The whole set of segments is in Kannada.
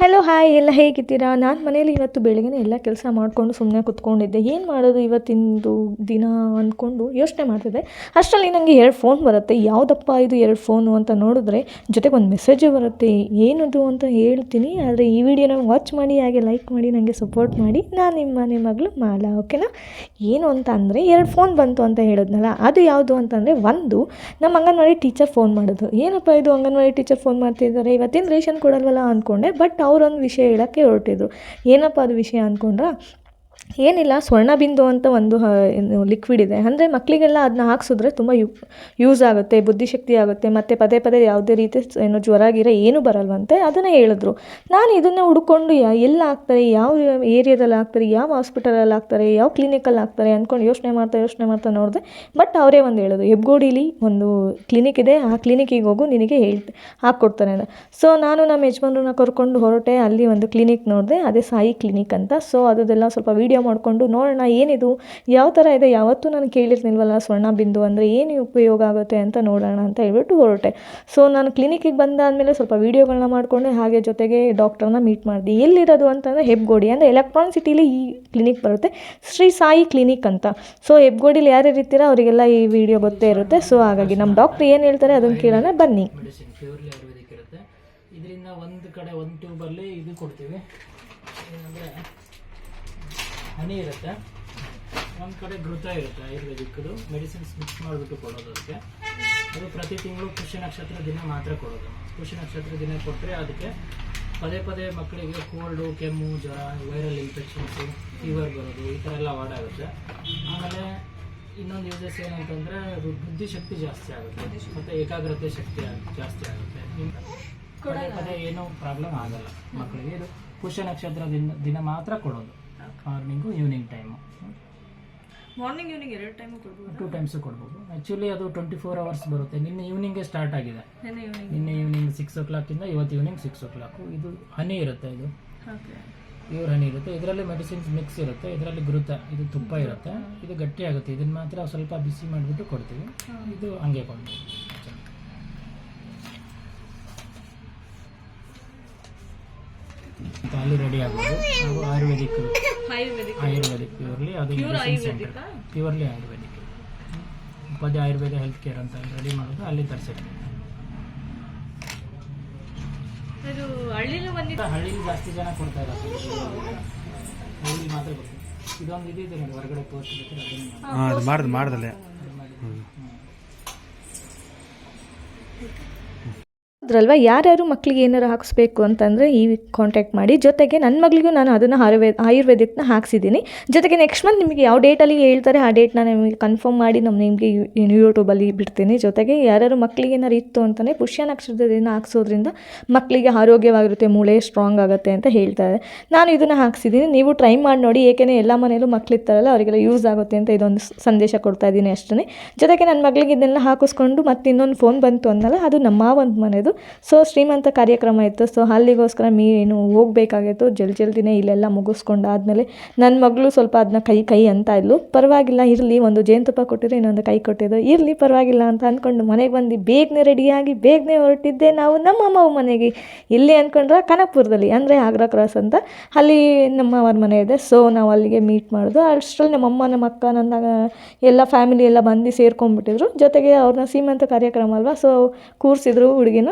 ಹಲೋ ಹಾಯ್ ಎಲ್ಲ ಹೇಗಿದ್ದೀರಾ? ನಾನು ಮನೇಲಿ ಇವತ್ತು ಬೆಳಗ್ಗೆ ಎಲ್ಲ ಕೆಲಸ ಮಾಡಿಕೊಂಡು ಸುಮ್ಮನೆ ಕುತ್ಕೊಂಡಿದ್ದೆ. ಏನು ಮಾಡೋದು ಇವತ್ತಿಂದು ದಿನ ಅಂದ್ಕೊಂಡು ಯೋಚನೆ ಮಾಡ್ತಿದ್ದೆ. ಅಷ್ಟರಲ್ಲಿ ನನಗೆ ಎರಡು ಫೋನ್ ಬರುತ್ತೆ. ಯಾವುದಪ್ಪ ಇದು ಎರಡು ಫೋನು ಅಂತ ನೋಡಿದ್ರೆ ಜೊತೆಗೆ ಒಂದು ಮೆಸೇಜು ಬರುತ್ತೆ. ಏನದು ಅಂತ ಹೇಳ್ತೀನಿ. ಆದರೆ ಈ ವಿಡಿಯೋನ ವಾಚ್ ಮಾಡಿ, ಹಾಗೆ ಲೈಕ್ ಮಾಡಿ ನನಗೆ ಸಪೋರ್ಟ್ ಮಾಡಿ. ನಾನು ನಿಮ್ಮ ಮನೆ ಮಗಳು ಮಾಲಾ ಓಕೆನಾ ಏನು ಅಂತ ಅಂದರೆ ಎರಡು ಫೋನ್ ಬಂತು ಅಂತ ಹೇಳಿದ್ನಲ್ಲ. ಅದು ಯಾವುದು ಅಂತಂದರೆ ಒಂದು ನಮ್ಮ ಅಂಗನವಾಡಿ ಟೀಚರ್ ಫೋನ್ ಮಾಡೋದು ಏನಪ್ಪ ಇದು ಅಂಗನವಾಡಿ ಟೀಚರ್ ಫೋನ್ ಮಾಡ್ತಿದ್ದಾರೆ? ಇವತ್ತೇನು ರೇಷನ್ ಕೊಡಲ್ವಲ್ಲ ಅಂದ್ಕೊಂಡೆ ಬಟ್ ಅವರೊಂದು ವಿಷಯ ಹೇಳೋಕ್ಕೆ ಹೊರಟಿದ್ರು. ಏನಪ್ಪ ಅದು ವಿಷಯ ಅಂದ್ಕೊಂಡ್ರ? ಏನಿಲ್ಲ ಸ್ವರ್ಣಬಿಂದು ಅಂತ ಒಂದು ಲಿಕ್ವಿಡ್ ಇದೆ ಅಂದರೆ ಮಕ್ಕಳಿಗೆಲ್ಲ ಅದನ್ನ ಹಾಕ್ಸಿದ್ರೆ ತುಂಬ ಯು ಯೂಸ್ ಆಗುತ್ತೆ, ಬುದ್ಧಿಶಕ್ತಿ ಆಗುತ್ತೆ, ಮತ್ತು ಪದೇ ಪದೇ ಯಾವುದೇ ರೀತಿ ಏನು ಜ್ವರ ಗಿರ ಏನೂ ಬರಲ್ವಂತೆ ಅದನ್ನೇ ಹೇಳಿದ್ರು. ನಾನು ಇದನ್ನೇ ಹುಡ್ಕೊಂಡು ಎಲ್ಲಿ ಹಾಕ್ತಾರೆ, ಯಾವ ಏರಿಯಾದಲ್ಲಿ ಹಾಕ್ತಾರೆ, ಯಾವ ಹಾಸ್ಪಿಟಲಲ್ಲಿ ಹಾಕ್ತಾರೆ, ಯಾವ ಕ್ಲಿನಿಕಲ್ಲಿ ಹಾಕ್ತಾರೆ ಅಂದ್ಕೊಂಡು ಯೋಚನೆ ಮಾಡ್ತಾ ಯೋಚನೆ ಮಾಡ್ತಾ ನೋಡಿದೆ ಬಟ್ ಅವರೇ ಒಂದು ಹೇಳೋದು, ಹೆಬ್ಗೋಡಿಲಿ ಒಂದು ಕ್ಲಿನಿಕ್ ಇದೆ, ಆ ಕ್ಲಿನಿಕ್ಕಿಗೆ ಹೋಗು, ನಿನಗೆ ಹೇಳ್, ಹಾಕ್ಕೊಡ್ತಾರೆ ಅಂತ. ಸೊ ನಾನು ನಮ್ಮ ಯಜಮಾನ್ರನ್ನ ಕರ್ಕೊಂಡು ಹೊರಟೆ, ಅಲ್ಲಿ ಒಂದು ಕ್ಲಿನಿಕ್ ನೋಡಿದೆ, ಅದೇ ಸಾಯಿ ಕ್ಲಿನಿಕ್ ಅಂತ. ಸೊ ಅದೆಲ್ಲ ಸ್ವಲ್ಪ ವೀಡಿಯೋ ಮಾಡಿಕೊಂಡು ನೋಡೋಣ ಏನಿದು? ಯಾವ ಥರ ಇದೆ? ಯಾವತ್ತೂ ನಾನು ಕೇಳಿರ್ತಿಲ್ವಲ್ಲ ಸ್ವರ್ಣ ಬಿಂದು ಅಂದರೆ ಏನು ಉಪಯೋಗ ಆಗುತ್ತೆ ಅಂತ ನೋಡೋಣ ಅಂತ ಹೇಳ್ಬಿಟ್ಟು ಹೊರಟೆ. ಸೊ ನಾನು ಕ್ಲಿನಿಕ್ಕಿಗೆ ಬಂದಾದಮೇಲೆ ಸ್ವಲ್ಪ ವೀಡಿಯೋಗಳನ್ನ ಮಾಡಿಕೊಂಡೆ ಹಾಗೆ ಜೊತೆಗೆ ಡಾಕ್ಟರ್ನ ಮೀಟ್ ಮಾಡಿದೆ. ಎಲ್ಲಿರೋದು ಅಂತಂದರೆ ಹೆಬ್ಗೋಡಿ ಅಂದರೆ ಎಲೆಕ್ಟ್ರಾನ್ ಸಿಟಿಲಿ ಈ ಕ್ಲಿನಿಕ್ ಬರುತ್ತೆ. ಶ್ರೀ ಸಾಯಿ ಕ್ಲಿನಿಕ್ ಅಂತ. ಸೊ ಹೆಬ್ಗೋಡಿಲಿ ಯಾರ್ಯಾರು ಇರ್ತೀರ ಅವರಿಗೆಲ್ಲ ಈ ವಿಡಿಯೋ ಗೊತ್ತೇ ಇರುತ್ತೆ. ಸೊ ಹಾಗಾಗಿ ನಮ್ಮ ಡಾಕ್ಟ್ರ್ ಏನು ಹೇಳ್ತಾರೆ ಅದನ್ನು ಕೇಳೋಣ ಬನ್ನಿ. ಇದರಿಂದ ಒಂದು ಕಡೆ ಒಂದು ಟ್ಯೂಬಲ್ಲಿ ಇದು ಕೊಡ್ತೀವಿ. ಏನಂದರೆ ಹನಿ ಇರುತ್ತೆ. ಒಂದು ಕಡೆ ಘೃತ ಇರುತ್ತೆ ಆಯುರ್ವೇದಿಕ್ದು ಮೆಡಿಸಿನ್ಸ್ ಮಿಕ್ಸ್ ಮಾಡಿಬಿಟ್ಟು ಕೊಡೋದು ಅದಕ್ಕೆ. ಅದು ಪ್ರತಿ ತಿಂಗಳು ಪುಷ್ಯ ನಕ್ಷತ್ರ ದಿನ ಮಾತ್ರ ಕೊಡೋದು. ಪುಷ್ಯ ನಕ್ಷತ್ರ ದಿನ ಕೊಟ್ಟರೆ ಅದಕ್ಕೆ ಪದೇ ಪದೇ ಮಕ್ಕಳಿಗೆ ಕೋಲ್ಡು ಕೆಮ್ಮು ಜ್ವರ ವೈರಲ್ ಇನ್ಫೆಕ್ಷನ್ಸು ಫೀವರ್ ಬರೋದು ಈ ಥರ ಎಲ್ಲ ಆಗುತ್ತೆ. ಆಮೇಲೆ ಇನ್ನೊಂದು ಯೂಸಸ್ ಏನಂತಂದರೆ ಬುದ್ಧಿಶಕ್ತಿ ಜಾಸ್ತಿ ಆಗುತ್ತೆ. ಮತ್ತು ಏಕಾಗ್ರತೆ ಶಕ್ತಿ ಜಾಸ್ತಿ ಆಗುತ್ತೆ. ಪದೇ ಪದೇ ಏನೂ ಪ್ರಾಬ್ಲಮ್ ಆಗಲ್ಲ ಮಕ್ಕಳಿಗೆ. ಇದು ಪುಷ್ಯ ನಕ್ಷತ್ರ ದಿನ ದಿನ ಮಾತ್ರ ಕೊಡೋದು. Morning evening time morning evening ಎರಡು ಟೈಮ್ ಕೊಡ್ಬೋದು? ಟೂ ಟೈಮ್ಸು ಕೊಡ್ಬೋದು. ಆ್ಯಕ್ಚುಲಿ ಅದು ಟ್ವೆಂಟಿ ಫೋರ್ ಅವರ್ಸ್ ಬರುತ್ತೆ. ನಿನ್ನೆ ಈವ್ನಿಂಗೇ ಸ್ಟಾರ್ಟ್ ಆಗಿದೆ. ನೆನ್ನೆ ಈವ್ನಿಂಗ್ ಸಿಕ್ಸ್ ಓ ಕ್ಲಾಕಿಂದ ಇವತ್ತು ಈವ್ನಿಂಗ್ ಸಿಕ್ಸ್ ಓ ಕ್ಲಾಕು ಇದು ಹನಿ ಇರುತ್ತೆ ಇದು. ಪ್ಯೂರ್ ಹನಿ ಇರುತ್ತೆ. ಇದರಲ್ಲಿ ಮೆಡಿಸಿನ್ಸ್ ಮಿಕ್ಸ್ ಇರುತ್ತೆ. ಇದರಲ್ಲಿ ಗುರುತ ಇದು ತುಪ್ಪ ಇರುತ್ತೆ. ಇದು ಗಟ್ಟಿ ಆಗುತ್ತೆ ಇದನ್ನ ಮಾತ್ರ ಸ್ವಲ್ಪ ಬಿಸಿ ಮಾಡಿಬಿಟ್ಟು ಕೊಡ್ತೀವಿ. ಇದು ಹಂಗೆ ಕೊಡ್ತೀವಿ ಮತ್ತೆ ಅಲ್ಲಿ ರೆಡಿ ಆಗೋದು. ಹಾಗೂ ಆಯುರ್ವೇದಿಕ್ ಆಯುರ್ವೇದಿಕ್. ಪ್ಯೂರ್ಲಿ ಅದು purely ayurvedic? Upadhya Ayurveda health care ಅಂತ ರೆಡಿ ಮಾಡೋದು ಅಲ್ಲಿ ತರಿಸಿರ್ತೀವಿ ಇದು ಹಳ್ಳಿಲೂ ಜಾಸ್ತಿ ಜನ ಕೊಡ್ತಾ ಇಲ್ಲ ಹಳ್ಳಿ ಮಾತ್ರ ಇದೊಂದು ಇದಿದೆ ನೋಡಿ ಹೊರಗಡೆ ಪೋಸ್ಟ್ ಮಾಡ್ದು ಮಾಡ್ದಲ್ಲೇ. ಅದ್ರಲ್ವ ಯಾರ್ಯಾರು ಮಕ್ಕಳಿಗೆ ಏನಾರು ಹಾಕಿಸ್ಬೇಕು ಅಂತಂದರೆ ಈ ಕಾಂಟ್ಯಾಕ್ಟ್ ಮಾಡಿ. ಜೊತೆಗೆ ನನ್ನ ಮಗಳಿಗೂ ನಾನು ಅದನ್ನು ಆಯುರ್ವೇದ ಆಯುರ್ವೇದಿಕ್ನ ಹಾಕ್ಸಿದ್ದೀನಿ. ಜೊತೆಗೆ ನೆಕ್ಸ್ಟ್ ಮಂತ್ ನಿಮಗೆ ಯಾವ ಡೇಟಲ್ಲಿ ಹೇಳ್ತಾರೆ, ಆ ಡೇಟ್ನ ನಿಮಗೆ ಕನ್ಫರ್ಮ್ ಮಾಡಿ ನಮ್ಮ ನಿಮಗೆ ಯೂಟ್ಯೂಬಲ್ಲಿ ಬಿಡ್ತೀನಿ. ಜೊತೆಗೆ ಯಾರ್ಯಾರು ಮಕ್ಕಳಿಗೆ ಏನಾರು ಇತ್ತು ಅಂತಲೇ ಪುಷ್ಯ ನಕ್ಷತ್ರದಿಂದ ಹಾಕ್ಸೋದ್ರಿಂದ ಮಕ್ಕಳಿಗೆ ಆರೋಗ್ಯವಾಗಿರುತ್ತೆ, ಮೂಳೆ ಸ್ಟ್ರಾಂಗ್ ಆಗುತ್ತೆ ಅಂತ ಹೇಳ್ತಾರೆ. ನಾನು ಇದನ್ನು ಹಾಕ್ಸಿದ್ದೀನಿ. ನೀವು ಟ್ರೈ ಮಾಡಿ ನೋಡಿ. ಏಕೆಂದರೆ ಎಲ್ಲ ಮನೆಯಲ್ಲೂ ಮಕ್ಕಳಿರ್ತಾರಲ್ಲ ಅವರಿಗೆಲ್ಲ ಯೂಸ್ ಆಗುತ್ತೆ ಅಂತ ಇದೊಂದು ಸಂದೇಶ ಕೊಡ್ತಾ ಇದ್ದೀನಿ ಅಷ್ಟೇ ಜೊತೆಗೆ ನನ್ನ ಮಗಳಿಗೆ ಇದನ್ನೆಲ್ಲ ಹಾಕಿಸ್ಕೊಂಡು ಮತ್ತೆ ಇನ್ನೊಂದು ಫೋನ್ ಬಂತು ಅಂದಲ್ಲ ಅದು ನಮ್ಮ ಒಂದು ಮನೆದು. ಸೊ ಶ್ರೀಮಂತ ಕಾರ್ಯಕ್ರಮ ಇತ್ತು. ಸೊ ಅಲ್ಲಿಗೋಸ್ಕರ ಮೀನು ಹೋಗಬೇಕಾಗಿತ್ತು. ಜಲ್ದಿ ಜಲ್ದಿನೇ ಇಲ್ಲೆಲ್ಲ ಮುಗಿಸ್ಕೊಂಡಾದ್ಮೇಲೆ ನನ್ನ ಮಗಳು ಸ್ವಲ್ಪ ಅದನ್ನ ಕೈ ಕೈ ಅಂತ ಇದ್ಲು. ಪರವಾಗಿಲ್ಲ, ಇರಲಿ, ಒಂದು ಜೇನುತುಪ್ಪ ಕೊಟ್ಟಿದ್ರೆ ಇನ್ನೊಂದು ಕೈ ಕೊಟ್ಟಿದ್ದು. ಇರಲಿ, ಪರವಾಗಿಲ್ಲ ಅಂತ ಅಂದ್ಕೊಂಡು ಮನೆಗೆ ಬಂದು ಬೇಗನೆ ರೆಡಿಯಾಗಿ ಬೇಗನೆ ಹೊರಟಿದ್ದೆ ನಾವು ನಮ್ಮ ಅಮ್ಮ ಮನೆಗೆ. ಇಲ್ಲಿ ಅಂದ್ಕೊಂಡ್ರೆ ಕನಕಪುರದಲ್ಲಿ, ಅಂದರೆ ಆಗ್ರಾ ಕ್ರಾಸ್ ಅಂತ. ಅಲ್ಲಿ ನಮ್ಮ ಅವ್ರ ಮನೆ ಇದೆ. ಸೊ ನಾವು ಅಲ್ಲಿಗೆ ಮೀಟ್ ಮಾಡಿದ್ರು ಅಷ್ಟರಲ್ಲಿ ನಮ್ಮ ಅಮ್ಮ, ನಮ್ಮ ಅಕ್ಕ, ನನ್ನ, ಎಲ್ಲ ಫ್ಯಾಮಿಲಿ ಎಲ್ಲ ಬಂದು ಸೇರ್ಕೊಂಡ್ಬಿಟ್ಟಿದ್ರು. ಜೊತೆಗೆ ಅವ್ರನ್ನ ಸೀಮಂತ ಕಾರ್ಯಕ್ರಮ ಅಲ್ವಾ? ಸೊ ಕೂರಿಸಿದ್ರು ಹುಡುಗಿನ.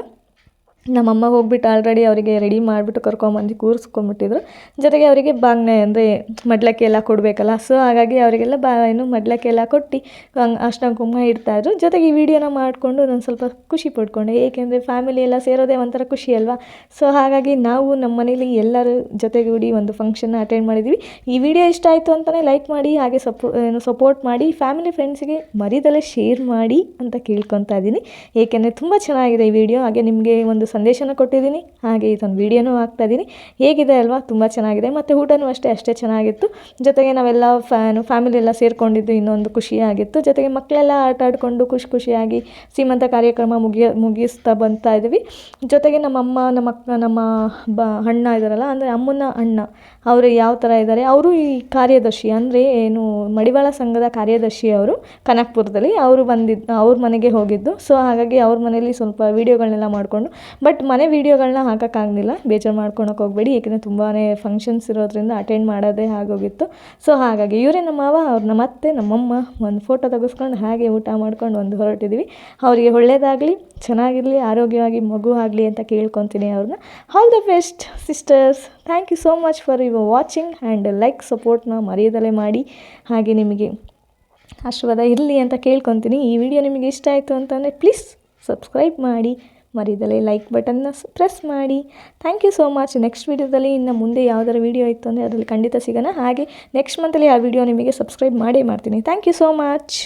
ನಮ್ಮಮ್ಮ ಹೋಗ್ಬಿಟ್ಟು ಆಲ್ರೆಡಿ ಅವರಿಗೆ ರೆಡಿ ಮಾಡಿಬಿಟ್ಟು ಕರ್ಕೊಂಬಂದು ಕೂರಿಸ್ಕೊಂಬಿಟ್ಟಿದ್ರು ಜೊತೆಗೆ ಅವರಿಗೆ ಬಾಗ್ನೆ ಅಂದರೆ ಮಡ್ಲಕ್ಕಿ ಎಲ್ಲ ಕೊಡಬೇಕಲ್ಲ ಸೊ ಹಾಗಾಗಿ ಅವರಿಗೆಲ್ಲ ಬಾ ಏನು ಮಡ್ಲಕ್ಕಿ ಎಲ್ಲ ಕೊಟ್ಟು ಅರ್ಶಿನ ಕುಂಕುಮ ಇಡ್ತಾಯಿದ್ರು ಜೊತೆಗೆ ಈ ವಿಡಿಯೋನ ಮಾಡಿಕೊಂಡು ನಾನು ಸ್ವಲ್ಪ ಖುಷಿ ಪಡ್ಕೊಂಡೆ. ಏಕೆಂದರೆ ಫ್ಯಾಮಿಲಿ ಎಲ್ಲ ಸೇರೋದೇ ಒಂಥರ ಖುಷಿ ಅಲ್ವಾ? ಸೊ ಹಾಗಾಗಿ ನಾವು ನಮ್ಮ ಮನೇಲಿ ಎಲ್ಲರೂ ಜೊತೆಗೂಡಿ ಒಂದು ಫಂಕ್ಷನ್ನ ಅಟೆಂಡ್ ಮಾಡಿದ್ವಿ. ಈ ವಿಡಿಯೋ ಇಷ್ಟ ಆಯಿತು ಅಂತಲೇ ಲೈಕ್ ಮಾಡಿ, ಹಾಗೆ ಸಪೋ ಸಪೋರ್ಟ್ ಮಾಡಿ ಫ್ಯಾಮಿಲಿ ಫ್ರೆಂಡ್ಸಿಗೆ ಮರಿದಲ್ಲೇ ಶೇರ್ ಮಾಡಿ ಅಂತ ಕೇಳ್ಕೊತಾ ಇದ್ದೀನಿ ಏಕೆಂದರೆ ತುಂಬ ಚೆನ್ನಾಗಿದೆ ಈ ವಿಡಿಯೋ ಹಾಗೆ ನಿಮಗೆ ಒಂದು ಸಂದೇಶನ ಕೊಟ್ಟಿದ್ದೀನಿ. ಹಾಗೆ ಇದೊಂದು ವೀಡಿಯೋನೂ ಹಾಕ್ತಾ ಇದ್ದೀನಿ ಹೇಗಿದೆ ಅಲ್ವಾ? ತುಂಬ ಚೆನ್ನಾಗಿದೆ. ಮತ್ತು ಊಟನೂ ಅಷ್ಟೇ ಅಷ್ಟೇ ಚೆನ್ನಾಗಿತ್ತು. ಜೊತೆಗೆ ನಾವೆಲ್ಲ ಫ್ಯಾನು, ಫ್ಯಾಮಿಲಿ ಎಲ್ಲ ಸೇರಿಕೊಂಡಿದ್ದು ಇನ್ನೊಂದು ಖುಷಿಯಾಗಿತ್ತು. ಜೊತೆಗೆ ಮಕ್ಕಳೆಲ್ಲ ಆಟ ಆಡಿಕೊಂಡು ಖುಷಿ ಖುಷಿಯಾಗಿ ಸೀಮಂತ ಕಾರ್ಯಕ್ರಮ ಮುಗಿಯ, ಮುಗಿಸ್ತಾ ಬಂತಾ ಇದ್ವಿ. ಜೊತೆಗೆ ನಮ್ಮ ಅಮ್ಮ ನಮ್ಮ ಅಕ್ಕ, ನಮ್ಮ ಬ, ಅಣ್ಣ ಇದ್ದಾರಲ್ಲ, ಅಂದರೆ ಅಮ್ಮನ ಅಣ್ಣ, ಅವರು ಯಾವ ಥರ ಇದ್ದಾರೆ? ಅವರು ಈ ಕಾರ್ಯದರ್ಶಿ, ಅಂದರೆ ಏನು ಮಡಿವಾಳ ಸಂಘದ ಕಾರ್ಯದರ್ಶಿ ಅವರು ಕನಕಪುರದಲ್ಲಿ. ಅವರು ಬಂದಿದ್ದು ಅವ್ರ ಮನೆಗೆ ಹೋಗಿದ್ದು. ಸೊ ಹಾಗಾಗಿ ಅವ್ರ ಮನೇಲಿ ಸ್ವಲ್ಪ ವೀಡಿಯೋಗಳನ್ನೆಲ್ಲ ಮಾಡಿಕೊಂಡು ಬಟ್ ಮನೆ ವೀಡಿಯೋಗಳನ್ನ ಹಾಕೋಕ್ಕಾಗಲಿಲ್ಲ. ಬೇಜಾರು ಮಾಡ್ಕೊಳಕ್ಕೆ ಹೋಗಬೇಡಿ. ಏಕೆಂದರೆ ತುಂಬಾ ಫಂಕ್ಷನ್ಸ್ ಇರೋದ್ರಿಂದ ಅಟೆಂಡ್ ಮಾಡೋದೇ ಆಗೋಗಿತ್ತು. ಸೊ ಹಾಗಾಗಿ ಇವರೇ ನಮ್ಮ ಮಾವ ಅವ್ರ ನಮ್ಮ ಅತ್ತೆ ನಮ್ಮಮ್ಮ ಒಂದು ಫೋಟೋ ತೆಗೆಸ್ಕೊಂಡು ಹಾಗೆ ಊಟ ಮಾಡ್ಕೊಂಡು ಒಂದು ಹೊರಟಿದ್ದೀವಿ ಅವರಿಗೆ ಒಳ್ಳೆಯದಾಗಲಿ ಚೆನ್ನಾಗಿರಲಿ, ಆರೋಗ್ಯವಾಗಿ ಮಗು ಆಗಲಿ ಅಂತ ಕೇಳ್ಕೊತೀನಿ ಅವ್ರನ್ನ. All the best sisters thank you so much for your watching and like ಸಪೋರ್ಟ್ನ ಮರೆಯದಲ್ಲೇ ಮಾಡಿ. ಹಾಗೆ ನಿಮಗೆ ಆಶೀರ್ವಾದ ಇರಲಿ ಅಂತ ಕೇಳ್ಕೊತೀನಿ. ಈ ವಿಡಿಯೋ ನಿಮಗೆ ಇಷ್ಟ ಆಯಿತು ಅಂತಂದರೆ ಪ್ಲೀಸ್ ಸಬ್ಸ್ಕ್ರೈಬ್ ಮಾಡಿ. ಮರಿದಲ್ಲೇ ಲೈಕ್ ಬಟನ್ನ ಪ್ರೆಸ್ ಮಾಡಿ. Thank you so much next ವೀಡಿಯೋದಲ್ಲಿ ಇನ್ನು ಮುಂದೆ ಯಾವ್ದಾರು ವೀಡಿಯೋ ಇತ್ತು ಅಂದರೆ ಅದರಲ್ಲಿ ಖಂಡಿತ ಸಿಗೋಣ. ಹಾಗೆ ನೆಕ್ಸ್ಟ್ ಮಂತಲ್ಲಿ ಆ ವಿಡಿಯೋ ನಿಮಗೆ ಸಬ್ಸ್ಕ್ರೈಬ್ ಮಾಡೇ ಮಾಡ್ತೀನಿ. Thank you so much